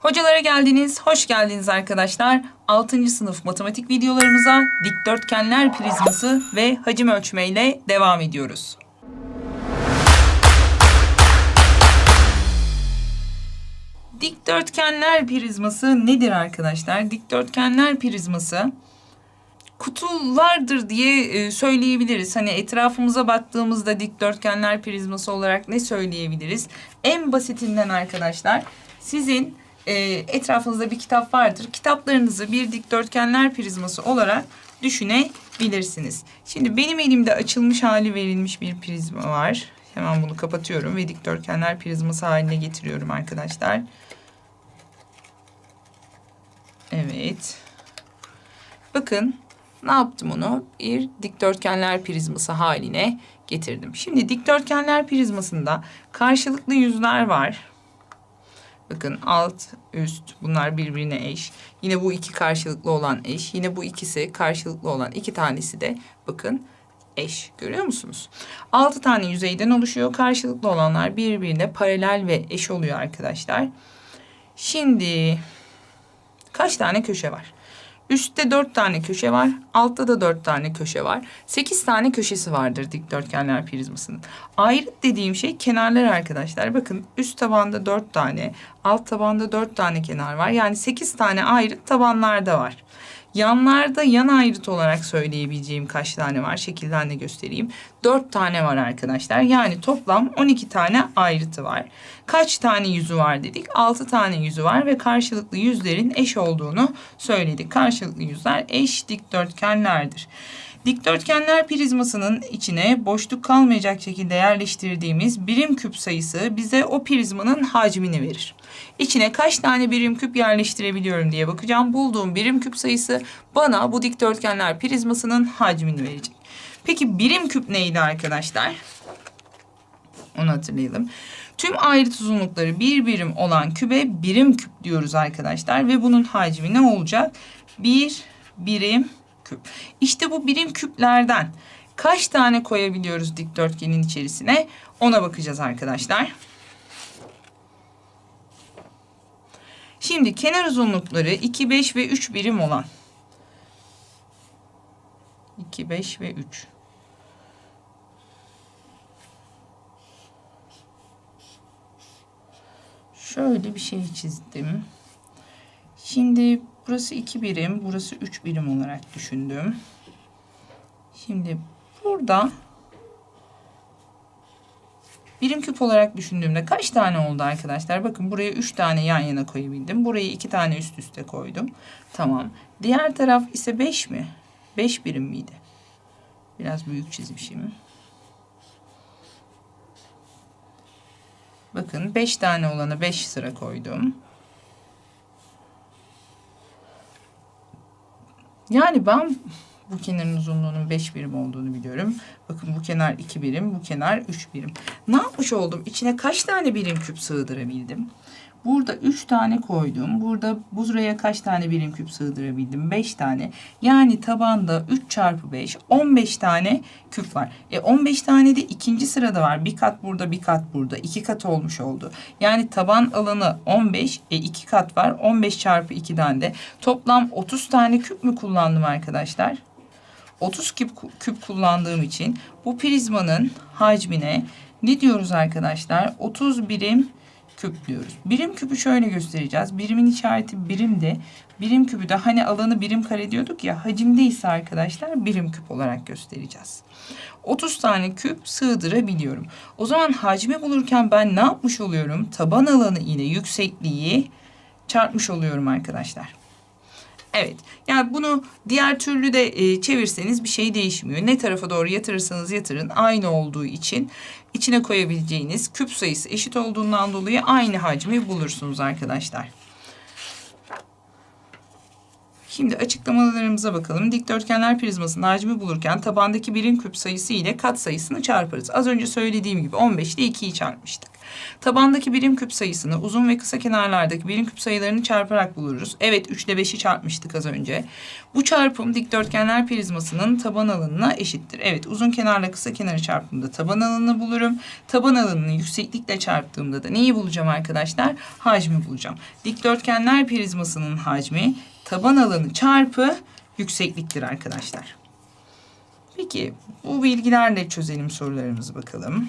Hocalara geldiniz, hoş geldiniz arkadaşlar. 6. sınıf matematik videolarımıza dikdörtgenler prizması ve hacim ölçmeyle devam ediyoruz. Dikdörtgenler prizması nedir arkadaşlar? Dikdörtgenler prizması kutulardır diye e, söyleyebiliriz. Hani etrafımıza baktığımızda dikdörtgenler prizması olarak ne söyleyebiliriz? En basitinden arkadaşlar sizin e, etrafınızda bir kitap vardır. Kitaplarınızı bir dikdörtgenler prizması olarak düşünebilirsiniz. Şimdi benim elimde açılmış hali verilmiş bir prizma var. Hemen bunu kapatıyorum ve dikdörtgenler prizması haline getiriyorum arkadaşlar. Evet. Bakın ne yaptım onu? Bir dikdörtgenler prizması haline getirdim. Şimdi dikdörtgenler prizmasında karşılıklı yüzler var. Bakın alt, üst bunlar birbirine eş. Yine bu iki karşılıklı olan eş. Yine bu ikisi karşılıklı olan iki tanesi de bakın eş. Görüyor musunuz? Altı tane yüzeyden oluşuyor. Karşılıklı olanlar birbirine paralel ve eş oluyor arkadaşlar. Şimdi kaç tane köşe var? Üstte dört tane köşe var. Altta da dört tane köşe var. Sekiz tane köşesi vardır dikdörtgenler prizmasının. Ayrıt dediğim şey kenarlar arkadaşlar. Bakın üst tabanda dört tane, alt tabanda dört tane kenar var. Yani sekiz tane ayrıt tabanlarda var. Yanlarda yan ayrıt olarak söyleyebileceğim kaç tane var? Şekilden de göstereyim. 4 tane var arkadaşlar. Yani toplam 12 tane ayrıtı var. Kaç tane yüzü var dedik? 6 tane yüzü var ve karşılıklı yüzlerin eş olduğunu söyledik. Karşılıklı yüzler eş dikdörtgenlerdir. Dikdörtgenler prizmasının içine boşluk kalmayacak şekilde yerleştirdiğimiz birim küp sayısı bize o prizmanın hacmini verir. İçine kaç tane birim küp yerleştirebiliyorum diye bakacağım. Bulduğum birim küp sayısı bana bu dikdörtgenler prizmasının hacmini verecek. Peki birim küp neydi arkadaşlar? Onu hatırlayalım. Tüm ayrıt uzunlukları bir birim olan kübe birim küp diyoruz arkadaşlar. Ve bunun hacmi ne olacak? Bir birim küp. İşte bu birim küplerden kaç tane koyabiliyoruz dikdörtgenin içerisine? Ona bakacağız arkadaşlar. Şimdi kenar uzunlukları 2, 5 ve 3 birim olan 2, 5 ve 3. Şöyle bir şey çizdim. Şimdi burası 2 birim, burası 3 birim olarak düşündüm. Şimdi burada birim küp olarak düşündüğümde kaç tane oldu arkadaşlar? Bakın buraya 3 tane yan yana koyabildim. Burayı 2 tane üst üste koydum. Tamam. Diğer taraf ise 5 mi? 5 birim miydi? Biraz büyük çizmişim. Bakın 5 tane olanı 5 sıra koydum. Yani ben bu kenarın uzunluğunun 5 birim olduğunu biliyorum. Bakın bu kenar 2 birim, bu kenar 3 birim. Ne yapmış oldum? İçine kaç tane birim küp sığdırabildim? Burada 3 tane koydum. Burada buraya kaç tane birim küp sığdırabildim? 5 tane. Yani tabanda 3 çarpı 5 15 tane küp var. E 15 tane de ikinci sırada var. Bir kat burada bir kat burada. 2 kat olmuş oldu. Yani taban alanı 15 e 2 kat var. 15 çarpı 2'den de toplam 30 tane küp mü kullandım arkadaşlar? 30 küp, küp kullandığım için bu prizmanın hacmine ne diyoruz arkadaşlar? 30 birim küp diyoruz. Birim küpü şöyle göstereceğiz. Birimin işareti birimde. Birim küpü de hani alanı birim kare diyorduk ya hacimde ise arkadaşlar birim küp olarak göstereceğiz. 30 tane küp sığdırabiliyorum. O zaman hacmi bulurken ben ne yapmış oluyorum? Taban alanı ile yüksekliği çarpmış oluyorum arkadaşlar. Evet. Yani bunu diğer türlü de e, çevirseniz bir şey değişmiyor. Ne tarafa doğru yatırırsanız yatırın aynı olduğu için içine koyabileceğiniz küp sayısı eşit olduğundan dolayı aynı hacmi bulursunuz arkadaşlar. Şimdi açıklamalarımıza bakalım. Dikdörtgenler prizmasının hacmi bulurken tabandaki birim küp sayısı ile kat sayısını çarparız. Az önce söylediğim gibi 15 ile 2'yi çarpmıştık. Tabandaki birim küp sayısını uzun ve kısa kenarlardaki birim küp sayılarını çarparak buluruz. Evet 3 ile 5'i çarpmıştık az önce. Bu çarpım dikdörtgenler prizmasının taban alanına eşittir. Evet uzun kenarla kısa kenarı çarptığımda taban alanını bulurum. Taban alanını yükseklikle çarptığımda da neyi bulacağım arkadaşlar? Hacmi bulacağım. Dikdörtgenler prizmasının hacmi taban alanı çarpı yüksekliktir arkadaşlar. Peki bu bilgilerle çözelim sorularımızı bakalım.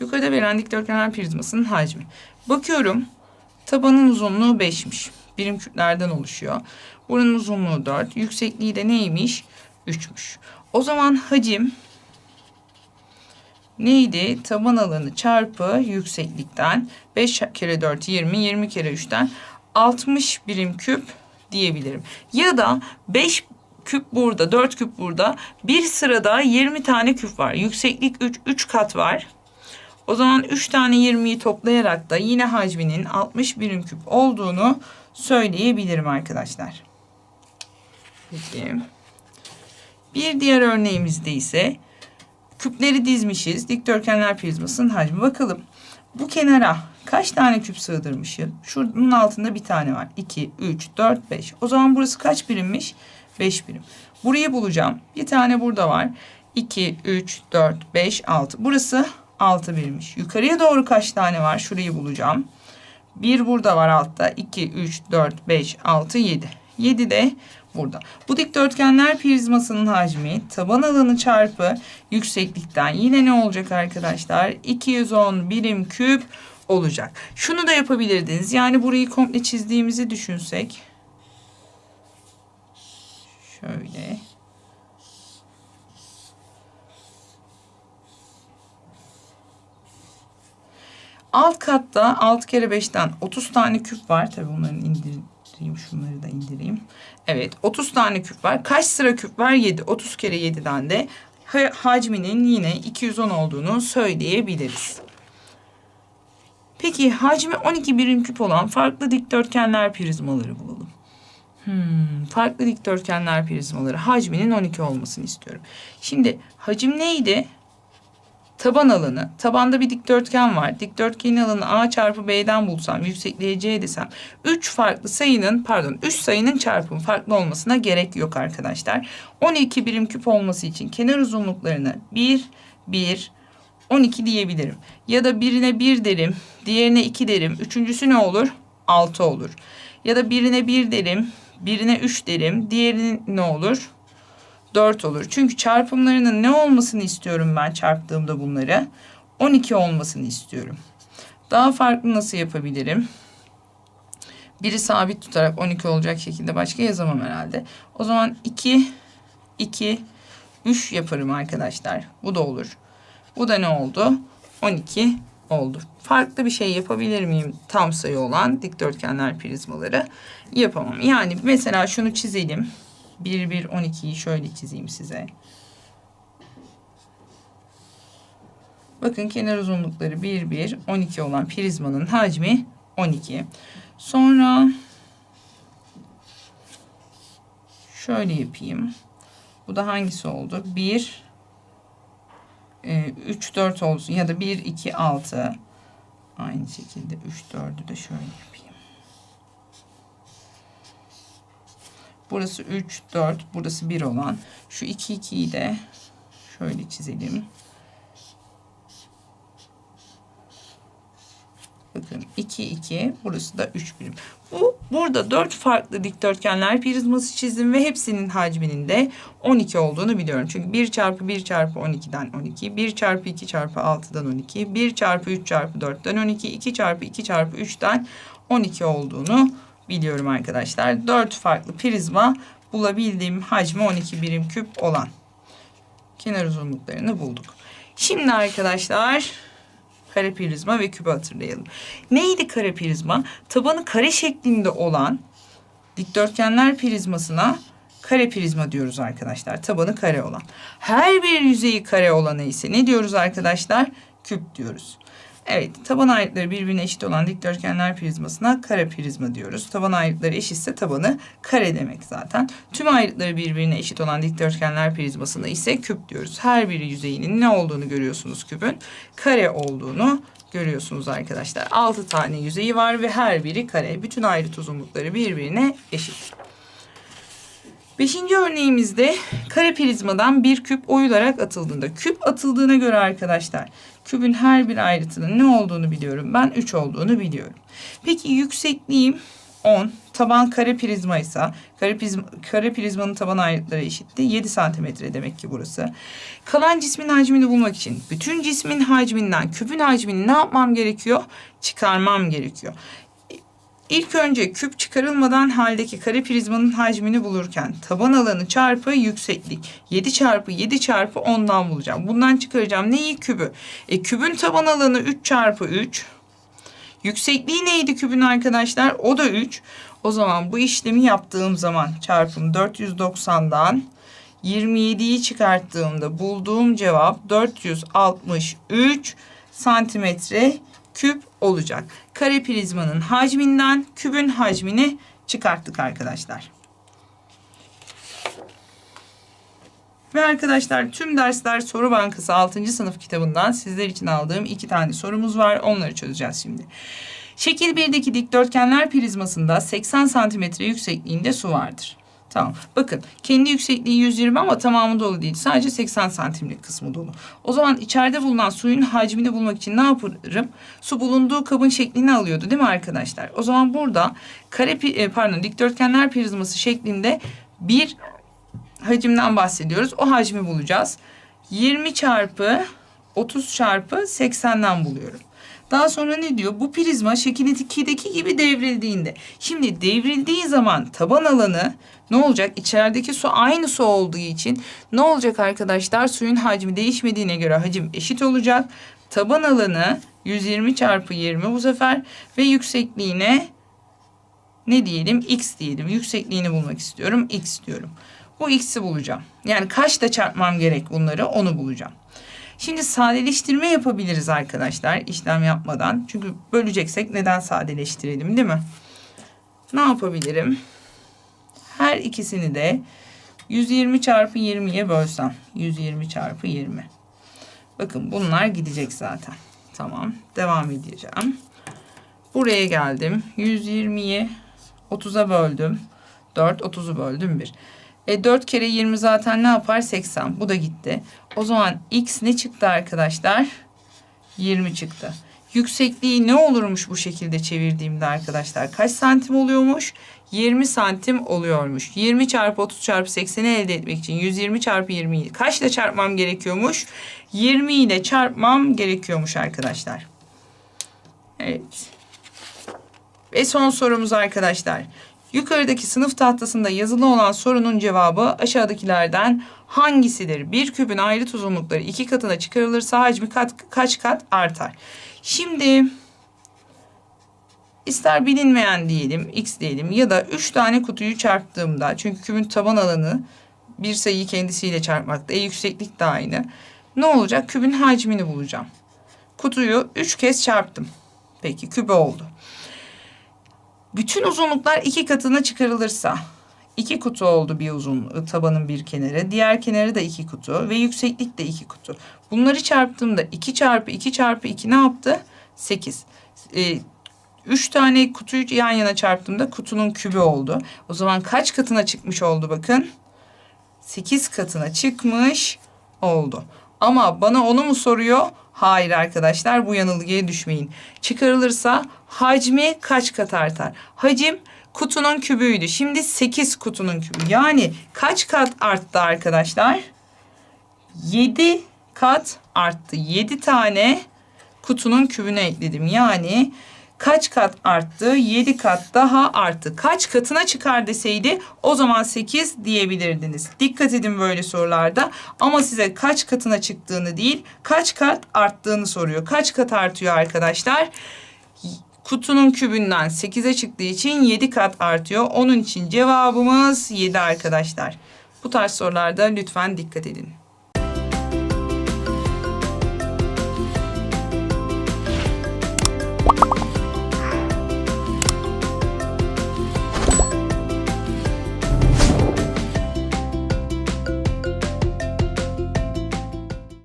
Yukarıda verilen dikdörtgenler prizmasının hacmi. Bakıyorum tabanın uzunluğu 5'miş. Birim küplerden oluşuyor. Buranın uzunluğu 4. Yüksekliği de neymiş? 3'müş. O zaman hacim neydi? Taban alanı çarpı yükseklikten 5 kere 4 20, 20 kere 3'ten 60 birim küp diyebilirim. Ya da 5 küp burada, 4 küp burada. Bir sırada 20 tane küp var. Yükseklik 3, 3 kat var. O zaman 3 tane 20'yi toplayarak da yine hacminin 60 birim küp olduğunu söyleyebilirim arkadaşlar. Peki. Bir diğer örneğimizde ise küpleri dizmişiz. Dikdörtgenler prizmasının hacmi. Bakalım bu kenara kaç tane küp sığdırmışım? Şunun altında bir tane var. 2, 3, 4, 5. O zaman burası kaç birimmiş? 5 birim. Burayı bulacağım. Bir tane burada var. 2, 3, 4, 5, 6. Burası 6 birimmiş. Yukarıya doğru kaç tane var? Şurayı bulacağım. Bir burada var altta. 2, 3, 4, 5, 6, 7. 7 de burada. Bu dikdörtgenler prizmasının hacmi taban alanı çarpı yükseklikten yine ne olacak arkadaşlar? 210 birim küp olacak. Şunu da yapabilirdiniz. Yani burayı komple çizdiğimizi düşünsek. Şöyle. Alt katta 6 kere 5'ten 30 tane küp var. Tabii bunların indireyim. Şunları da indireyim. Evet 30 tane küp var. Kaç sıra küp var? 7. 30 kere 7'den de ha- hacminin yine 210 olduğunu söyleyebiliriz. Peki hacmi 12 birim küp olan farklı dikdörtgenler prizmaları bulalım. Hmm, farklı dikdörtgenler prizmaları hacminin 12 olmasını istiyorum. Şimdi hacim neydi? Taban alanı. Tabanda bir dikdörtgen var. Dikdörtgenin alanı A çarpı B'den bulsam, yüksekliğe C desem. 3 farklı sayının, pardon 3 sayının çarpımı farklı olmasına gerek yok arkadaşlar. 12 birim küp olması için kenar uzunluklarını 1, 1, 12 diyebilirim. Ya da birine 1 derim, diğerine 2 derim. Üçüncüsü ne olur? 6 olur. Ya da birine 1 derim, birine 3 derim. Diğerine ne olur? 4 olur. Çünkü çarpımlarının ne olmasını istiyorum ben çarptığımda bunları? 12 olmasını istiyorum. Daha farklı nasıl yapabilirim? Biri sabit tutarak 12 olacak şekilde başka yazamam herhalde. O zaman 2, 2, 3 yaparım arkadaşlar. Bu da olur. Bu da ne oldu? 12 oldu. Farklı bir şey yapabilir miyim tam sayı olan dikdörtgenler prizmaları? Yapamam. Yani mesela şunu çizelim. 1, 1, 12'yi şöyle çizeyim size. Bakın kenar uzunlukları 1, 1, 12 olan prizmanın hacmi 12. Sonra şöyle yapayım. Bu da hangisi oldu? 1, 3, 4 olsun ya da 1, 2, 6. Aynı şekilde 3, 4'ü de şöyle yapayım. Burası 3, 4, burası 1 olan. Şu 2, 2'yi de şöyle çizelim. Bakın 2, 2, burası da 3 birim. Bu burada 4 farklı dikdörtgenler prizması çizdim ve hepsinin hacminin de 12 olduğunu biliyorum. Çünkü 1 çarpı 1 çarpı 12'den 12, 1 çarpı 2 çarpı 6'dan 12, 1 çarpı 3 çarpı 4'ten 12, 2 çarpı 2 çarpı 3'ten 12 olduğunu biliyorum arkadaşlar. 4 farklı prizma bulabildiğim hacmi 12 birim küp olan kenar uzunluklarını bulduk. Şimdi arkadaşlar kare prizma ve küpü hatırlayalım. Neydi kare prizma? Tabanı kare şeklinde olan dikdörtgenler prizmasına kare prizma diyoruz arkadaşlar. Tabanı kare olan. Her bir yüzeyi kare olanı ise ne diyoruz arkadaşlar? Küp diyoruz. Evet, taban ayrıtları birbirine eşit olan dikdörtgenler prizmasına kare prizma diyoruz. Taban ayrıtları eşitse tabanı kare demek zaten. Tüm ayrıtları birbirine eşit olan dikdörtgenler prizmasına ise küp diyoruz. Her biri yüzeyinin ne olduğunu görüyorsunuz küpün. Kare olduğunu görüyorsunuz arkadaşlar. 6 tane yüzeyi var ve her biri kare. Bütün ayrıt uzunlukları birbirine eşit. Beşinci örneğimizde kare prizmadan bir küp oyularak atıldığında. Küp atıldığına göre arkadaşlar kübün her bir ayrıtının ne olduğunu biliyorum. Ben 3 olduğunu biliyorum. Peki yüksekliğim 10. Taban kare prizma ise kare, prizma, kare prizmanın taban ayrıtları eşitti. 7 santimetre demek ki burası. Kalan cismin hacmini bulmak için bütün cismin hacminden küpün hacmini ne yapmam gerekiyor? Çıkarmam gerekiyor. İlk önce küp çıkarılmadan haldeki kare prizmanın hacmini bulurken taban alanı çarpı yükseklik 7 çarpı 7 çarpı 10'dan bulacağım. Bundan çıkaracağım neyi? Kübü. E, kübün taban alanı 3 çarpı 3. Yüksekliği neydi kübün arkadaşlar? O da 3. O zaman bu işlemi yaptığım zaman çarpım 490'dan 27'yi çıkarttığımda bulduğum cevap 463 santimetre küp olacak. Kare prizmanın hacminden kübün hacmini çıkarttık arkadaşlar. Ve arkadaşlar tüm dersler soru bankası 6. sınıf kitabından sizler için aldığım iki tane sorumuz var. Onları çözeceğiz şimdi. Şekil 1'deki dikdörtgenler prizmasında 80 santimetre yüksekliğinde su vardır. Tamam. Bakın kendi yüksekliği 120 ama tamamı dolu değil. Sadece 80 santimlik kısmı dolu. O zaman içeride bulunan suyun hacmini bulmak için ne yaparım? Su bulunduğu kabın şeklini alıyordu değil mi arkadaşlar? O zaman burada kare e, pardon dikdörtgenler prizması şeklinde bir hacimden bahsediyoruz. O hacmi bulacağız. 20 çarpı 30 çarpı 80'den buluyorum. Daha sonra ne diyor? Bu prizma şekil 2'deki gibi devrildiğinde. Şimdi devrildiği zaman taban alanı ne olacak? İçerideki su aynı su olduğu için ne olacak arkadaşlar? Suyun hacmi değişmediğine göre hacim eşit olacak. Taban alanı 120 çarpı 20 bu sefer ve yüksekliğine ne diyelim? X diyelim. Yüksekliğini bulmak istiyorum. X diyorum. Bu x'i bulacağım. Yani kaçta çarpmam gerek bunları onu bulacağım. Şimdi sadeleştirme yapabiliriz arkadaşlar işlem yapmadan. Çünkü böleceksek neden sadeleştirelim değil mi? Ne yapabilirim? Her ikisini de 120 çarpı 20'ye bölsem. 120 çarpı 20. Bakın bunlar gidecek zaten. Tamam. Devam edeceğim. Buraya geldim. 120'yi 30'a böldüm. 4, 30'u böldüm 1. E 4 kere 20 zaten ne yapar? 80. Bu da gitti. O zaman x ne çıktı arkadaşlar? 20 çıktı. Yüksekliği ne olurmuş bu şekilde çevirdiğimde arkadaşlar? Kaç santim oluyormuş? 20 santim oluyormuş. 20 çarpı 30 çarpı 80'i elde etmek için 120 çarpı 20'yi kaçla çarpmam gerekiyormuş? 20 ile çarpmam gerekiyormuş arkadaşlar. Evet. Ve son sorumuz arkadaşlar. Yukarıdaki sınıf tahtasında yazılı olan sorunun cevabı aşağıdakilerden hangisidir? Bir küpün ayrıt uzunlukları iki katına çıkarılırsa hacmi kat, kaç kat artar? Şimdi ister bilinmeyen diyelim x diyelim ya da üç tane kutuyu çarptığımda çünkü küpün taban alanı bir sayıyı kendisiyle çarpmakta. E yükseklik de aynı. Ne olacak? Küpün hacmini bulacağım. Kutuyu üç kez çarptım. Peki küp oldu. Bütün uzunluklar iki katına çıkarılırsa iki kutu oldu bir uzun tabanın bir kenarı. Diğer kenarı da iki kutu ve yükseklik de iki kutu. Bunları çarptığımda 2 çarpı 2 çarpı 2 ne yaptı? 8. Ee, 3 tane kutuyu yan yana çarptığımda kutunun kübü oldu. O zaman kaç katına çıkmış oldu bakın? 8 katına çıkmış oldu. Ama bana onu mu soruyor? Hayır arkadaşlar bu yanılgıya düşmeyin. Çıkarılırsa hacmi kaç kat artar? Hacim kutunun kübüydü. Şimdi 8 kutunun kübü. Yani kaç kat arttı arkadaşlar? 7 kat arttı. 7 tane kutunun kübüne ekledim. Yani kaç kat arttı? 7 kat daha arttı. Kaç katına çıkar deseydi o zaman 8 diyebilirdiniz. Dikkat edin böyle sorularda. Ama size kaç katına çıktığını değil, kaç kat arttığını soruyor. Kaç kat artıyor arkadaşlar? Kutunun kübünden 8'e çıktığı için 7 kat artıyor. Onun için cevabımız 7 arkadaşlar. Bu tarz sorularda lütfen dikkat edin.